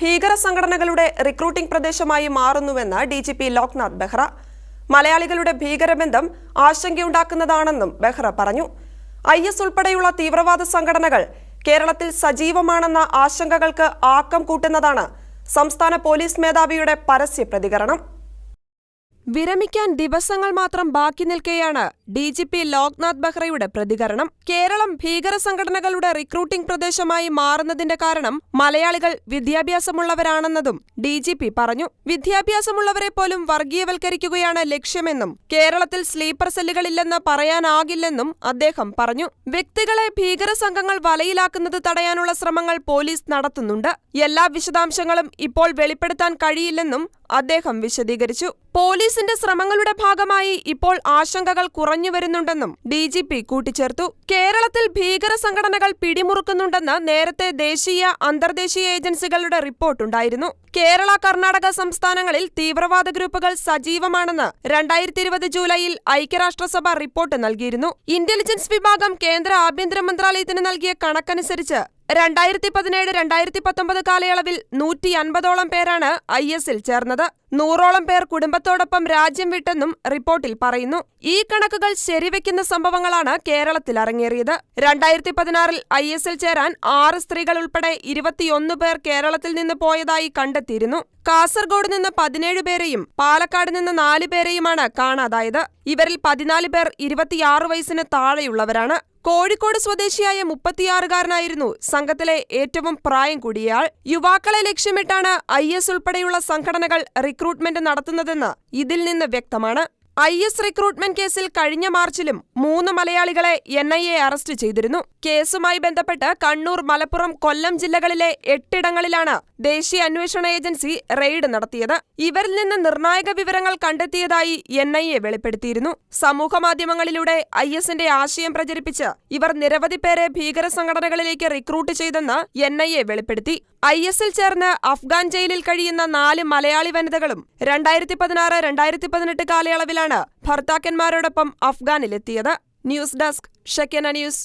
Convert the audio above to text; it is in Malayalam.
ഭീകര സംഘടനകളുടെ റിക്രൂട്ടിംഗ് പ്രദേശമായി മാറുന്നുവെന്ന് D G P Loknath Behra. മലയാളികളുടെ ഭീകരബന്ധം ആശങ്കയുണ്ടാക്കുന്നതാണെന്നും ബെഹ്റ പറഞ്ഞു. ഐ എസ് ഉൾപ്പെടെയുള്ള തീവ്രവാദ സംഘടനകൾ കേരളത്തിൽ സജീവമാണെന്ന ആശങ്കകൾക്ക് ആക്കം കൂട്ടുന്നതാണ് സംസ്ഥാന പോലീസ് മേധാവിയുടെ പരസ്യ പ്രതികരണം വിരമിക്കാൻ ദിവസങ്ങൾ മാത്രം ബാക്കി നിൽക്കെയാണ് ഡി ജി പി ലോക്നാഥ് ബെഹ്റയുടെ പ്രതികരണം. കേരളം ഭീകര സംഘടനകളുടെ റിക്രൂട്ടിംഗ് പ്രദേശമായി മാറുന്നതിന്റെ കാരണം മലയാളികൾ വിദ്യാഭ്യാസമുള്ളവരാണെന്നതും ഡി ജി പി പറഞ്ഞു. വിദ്യാഭ്യാസമുള്ളവരെ പോലും വർഗീയവൽക്കരിക്കുകയാണ് ലക്ഷ്യമെന്നും കേരളത്തിൽ സ്ലീപ്പർ സെല്ലുകളില്ലെന്ന് പറയാനാകില്ലെന്നും അദ്ദേഹം പറഞ്ഞു. വ്യക്തികളെ ഭീകര സംഘങ്ങൾ വലയിലാക്കുന്നത് തടയാനുള്ള ശ്രമങ്ങൾ പോലീസ് നടത്തുന്നുണ്ട്. എല്ലാ വിശദാംശങ്ങളും ഇപ്പോൾ വെളിപ്പെടുത്താൻ കഴിയില്ലെന്നും അദ്ദേഹം വിശദീകരിച്ചു. പോലീസിന്റെ ശ്രമങ്ങളുടെ ഭാഗമായി ഇപ്പോൾ ആശങ്കകൾ കുറഞ്ഞു വരുന്നുണ്ടെന്നും ഡി ജി പി കൂട്ടിച്ചേർത്തു. കേരളത്തിൽ ഭീകര സംഘടനകൾ പിടിമുറുക്കുന്നുണ്ടെന്ന് നേരത്തെ ദേശീയ അന്തർദേശീയ ഏജൻസികളുടെ റിപ്പോർട്ടുണ്ടായിരുന്നു. കേരള കർണാടക സംസ്ഥാനങ്ങളിൽ തീവ്രവാദ ഗ്രൂപ്പുകൾ സജീവമാണെന്ന് രണ്ടായിരത്തി ഇരുപത് ജൂലൈയിൽ ഐക്യരാഷ്ട്രസഭ റിപ്പോർട്ട് നൽകിയിരുന്നു. ഇന്റലിജൻസ് വിഭാഗം കേന്ദ്ര ആഭ്യന്തര മന്ത്രാലയത്തിന് നൽകിയ കണക്കനുസരിച്ച് രണ്ടായിരത്തി പതിനേഴ് രണ്ടായിരത്തി പത്തൊമ്പത് കാലയളവിൽ നൂറ്റി അൻപതോളം പേരാണ് ഐ എസിൽ ചേർന്നത്. നൂറോളം പേർ കുടുംബത്തോടൊപ്പം രാജ്യം വിട്ടെന്നും റിപ്പോർട്ടിൽ പറയുന്നു. ഈ കണക്കുകൾ ശരിവെക്കുന്ന സംഭവങ്ങളാണ് കേരളത്തിൽ അരങ്ങേറിയത്. രണ്ടായിരത്തി പതിനാറിൽ ഐ എസിൽ ചേരാൻ ആറ് സ്ത്രീകൾ ഉൾപ്പെടെ ഇരുപത്തിയൊന്ന് പേർ കേരളത്തിൽ നിന്ന് പോയതായി കണ്ടെത്തിയിരുന്നു. കാസർഗോഡ് നിന്ന് പതിനേഴ് പേരെയും പാലക്കാട് നിന്ന് നാല് പേരെയുമാണ് കാണാതായത്. ഇവരിൽ പതിനാല് പേർ ഇരുപത്തിയാറ് വയസ്സിന് താഴെയുള്ളവരാണ്. കോഴിക്കോട് സ്വദേശിയായ മുപ്പത്തിയാറുകാരനായിരുന്നു. സംഘത്തിലെ ഏറ്റവും പ്രായം കൂടിയയാൾ. യുവാക്കളെ ലക്ഷ്യമിട്ടാണ് ഐ എസ് ഉൾപ്പെടെയുള്ള സംഘടനകൾ റിക്രൂട്ട്മെന്റ് നടത്തുന്നതെന്ന് ഇതിൽ നിന്ന് വ്യക്തമാണ്. ഐ എസ് റിക്രൂട്ട്മെന്റ് കേസിൽ കഴിഞ്ഞ മാർച്ചിലും മൂന്ന് മലയാളികളെ എൻ ഐ എ അറസ്റ്റ് ചെയ്തിരുന്നു. കേസുമായി ബന്ധപ്പെട്ട് കണ്ണൂർ മലപ്പുറം കൊല്ലം ജില്ലകളിലെ എട്ടിടങ്ങളിലാണ് ദേശീയ അന്വേഷണ ഏജൻസി റെയ്ഡ് നടത്തിയത്. ഇവരിൽ നിന്ന് നിർണായക വിവരങ്ങൾ കണ്ടെത്തിയതായി എൻ ഐ എ വെളിപ്പെടുത്തിയിരുന്നു. സമൂഹമാധ്യമങ്ങളിലൂടെ ഐ എസിന്റെ ആശയം പ്രചരിപ്പിച്ച് ഇവർ നിരവധി പേരെ ഭീകര സംഘടനകളിലേക്ക് റിക്രൂട്ട് ചെയ്തെന്ന് എൻ ഐ എ വെളിപ്പെടുത്തി. ഐ എസിൽ ചേർന്ന് അഫ്ഗാൻ ജയിലിൽ കഴിയുന്ന നാല് മലയാളി വനിതകളും രണ്ടായിരത്തി പതിനാറ് രണ്ടായിരത്തി പതിനെട്ട് കാലയളവിലാണ് ഭർത്താക്കന്മാരോടൊപ്പം അഫ്ഗാനിലെത്തിയത്. News desk Shekkana news.